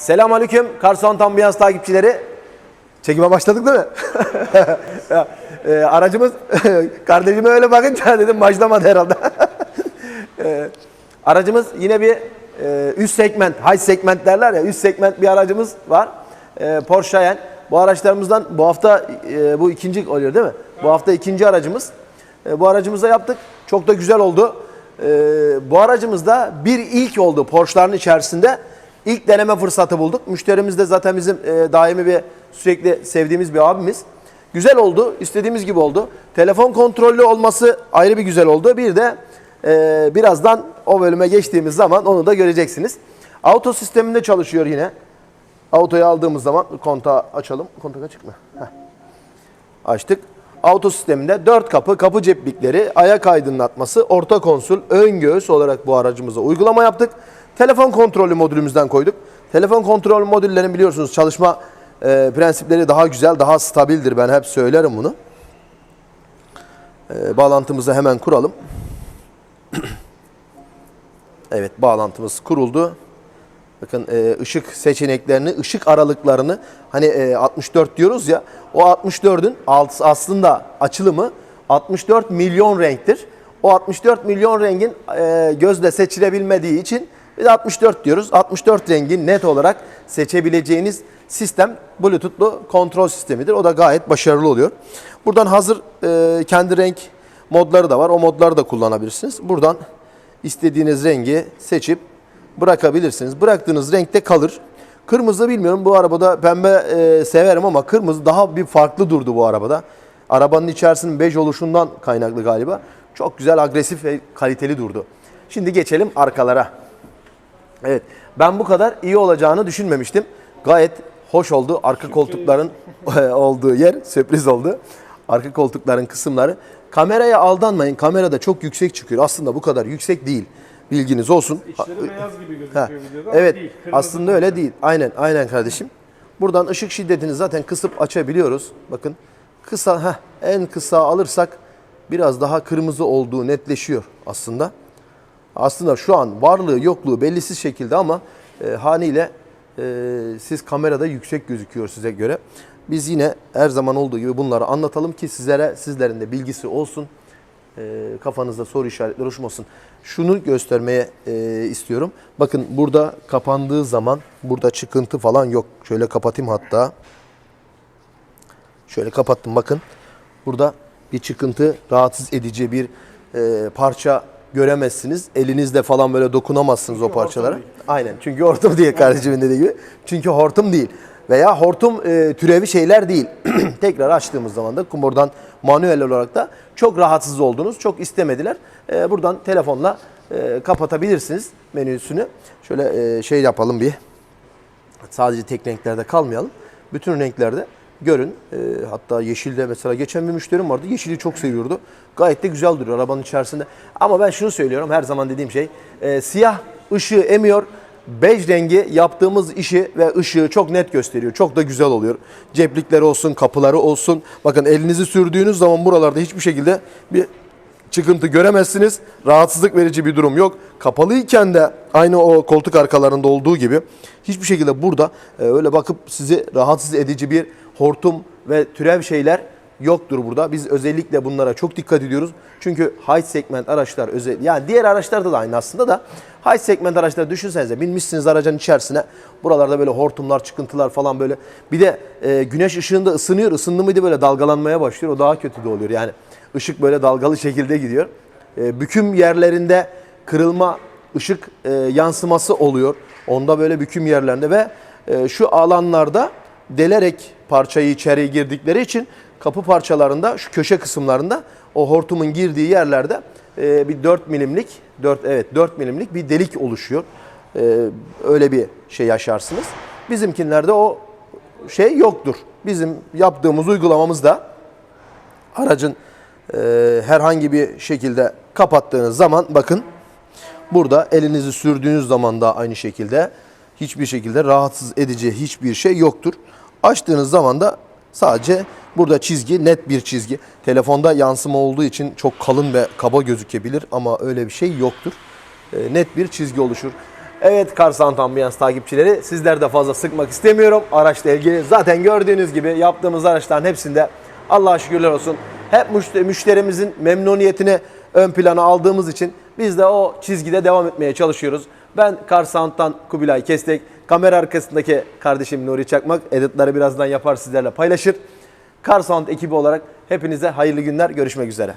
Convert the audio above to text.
Selamünaleyküm Karson Tambiyans takipçileri. Çekime başladık değil mi? E, aracımız kardeşime öyle bakınca dedim başlamadı herhalde. E, aracımız yine bir e, üst segment, high segment derler ya üst segment bir aracımız var. Porsche Cayenne. Bu araçlarımızdan bu hafta bu ikinci oluyor değil mi? Bu hafta ikinci aracımız. Bu aracımızda yaptık. Çok da güzel oldu. E, bu aracımızda bir ilk oldu Porsche'ların içerisinde. İlk deneme fırsatı bulduk. Müşterimiz de zaten bizim e, daimi bir sürekli sevdiğimiz bir abimiz. Güzel oldu. istediğimiz gibi oldu. Telefon kontrollü olması ayrı bir güzel oldu. Bir de e, birazdan o bölüme geçtiğimiz zaman onu da göreceksiniz. Auto sisteminde çalışıyor yine. Autoyu aldığımız zaman kontağı açalım. Kontak açık mı? Heh. Açtık. Auto sisteminde 4 kapı, kapı ceplikleri, ayak aydınlatması, orta konsol, ön göğüs olarak bu aracımıza uygulama yaptık. Telefon kontrolü modülümüzden koyduk. Telefon kontrol modüllerin biliyorsunuz çalışma e, prensipleri daha güzel, daha stabildir. Ben hep söylerim bunu. E, bağlantımızı hemen kuralım. evet bağlantımız kuruldu. Bakın e, ışık seçeneklerini, ışık aralıklarını hani e, 64 diyoruz ya o 64'ün alt- aslında açılımı 64 milyon renktir. O 64 milyon rengin e, gözle seçilebilmediği için biz 64 diyoruz. 64 rengi net olarak seçebileceğiniz sistem Bluetooth'lu kontrol sistemidir. O da gayet başarılı oluyor. Buradan hazır e, kendi renk modları da var. O modları da kullanabilirsiniz. Buradan istediğiniz rengi seçip bırakabilirsiniz. Bıraktığınız renkte kalır. Kırmızı bilmiyorum bu arabada pembe e, severim ama kırmızı daha bir farklı durdu bu arabada. Arabanın içerisinin bej oluşundan kaynaklı galiba. Çok güzel, agresif ve kaliteli durdu. Şimdi geçelim arkalara. Evet, ben bu kadar iyi olacağını düşünmemiştim. Gayet hoş oldu. Arka koltukların olduğu yer sürpriz oldu. Arka koltukların kısımları. Kameraya aldanmayın. Kamerada çok yüksek çıkıyor. Aslında bu kadar yüksek değil. Bilginiz olsun. İçleri beyaz gibi gözüküyor videoda Evet. değil. Aslında öyle değil. Aynen, aynen kardeşim. Buradan ışık şiddetini zaten kısıp açabiliyoruz. Bakın kısa heh, en kısa alırsak biraz daha kırmızı olduğu netleşiyor aslında. Aslında şu an varlığı yokluğu bellisiz şekilde ama e, haliyle e, siz kamerada yüksek gözüküyor size göre. Biz yine her zaman olduğu gibi bunları anlatalım ki sizlere sizlerin de bilgisi olsun. E, kafanızda soru işaretleri oluşmasın. Şunu göstermeye e, istiyorum. Bakın burada kapandığı zaman burada çıkıntı falan yok. Şöyle kapatayım hatta. Şöyle kapattım bakın. Burada bir çıkıntı, rahatsız edici bir e, parça göremezsiniz. Elinizle falan böyle dokunamazsınız o parçalara. Aynen. Çünkü hortum değil kardeşimin dediği gibi. Çünkü hortum değil. Veya hortum e, türevi şeyler değil. Tekrar açtığımız zaman da buradan manuel olarak da çok rahatsız oldunuz. Çok istemediler. E, buradan telefonla e, kapatabilirsiniz menüsünü. Şöyle e, şey yapalım bir. Sadece tek renklerde kalmayalım. Bütün renklerde görün. Ee, hatta yeşilde mesela geçen bir müşterim vardı. Yeşili çok seviyordu. Gayet de güzel duruyor arabanın içerisinde. Ama ben şunu söylüyorum her zaman dediğim şey. e, siyah ışığı emiyor. Bej rengi yaptığımız işi ve ışığı çok net gösteriyor. Çok da güzel oluyor. Ceplikleri olsun, kapıları olsun. Bakın elinizi sürdüğünüz zaman buralarda hiçbir şekilde bir çıkıntı göremezsiniz. Rahatsızlık verici bir durum yok. Kapalıyken de aynı o koltuk arkalarında olduğu gibi hiçbir şekilde burada e, öyle bakıp sizi rahatsız edici bir hortum ve türev şeyler yoktur burada. Biz özellikle bunlara çok dikkat ediyoruz. Çünkü high segment araçlar özel yani diğer araçlarda da aynı aslında da high segment araçlar düşünsenize binmişsiniz aracın içerisine. Buralarda böyle hortumlar, çıkıntılar falan böyle. Bir de e, güneş ışığında ısınıyor. Isındı mıydı böyle dalgalanmaya başlıyor. O daha kötü de oluyor. Yani ışık böyle dalgalı şekilde gidiyor. E, büküm yerlerinde kırılma ışık e, yansıması oluyor. Onda böyle büküm yerlerinde ve e, şu alanlarda delerek parçayı içeriye girdikleri için kapı parçalarında şu köşe kısımlarında o hortumun girdiği yerlerde e, bir 4 milimlik 4 evet 4 milimlik bir delik oluşuyor. E, öyle bir şey yaşarsınız. Bizimkinlerde o şey yoktur. Bizim yaptığımız uygulamamızda aracın e, herhangi bir şekilde kapattığınız zaman bakın burada elinizi sürdüğünüz zaman da aynı şekilde hiçbir şekilde rahatsız edici hiçbir şey yoktur. Açtığınız zaman da sadece burada çizgi net bir çizgi. Telefonda yansıma olduğu için çok kalın ve kaba gözükebilir ama öyle bir şey yoktur. E, net bir çizgi oluşur. Evet Car Sound Ambiyans takipçileri sizler de fazla sıkmak istemiyorum. Araçla ilgili zaten gördüğünüz gibi yaptığımız araçların hepsinde Allah'a şükürler olsun. Hep müşte- müşterimizin memnuniyetini ön plana aldığımız için biz de o çizgide devam etmeye çalışıyoruz. Ben Car Sound'dan Kubilay Kestek, kamera arkasındaki kardeşim Nuri Çakmak editleri birazdan yapar sizlerle paylaşır. Car Sound ekibi olarak hepinize hayırlı günler görüşmek üzere.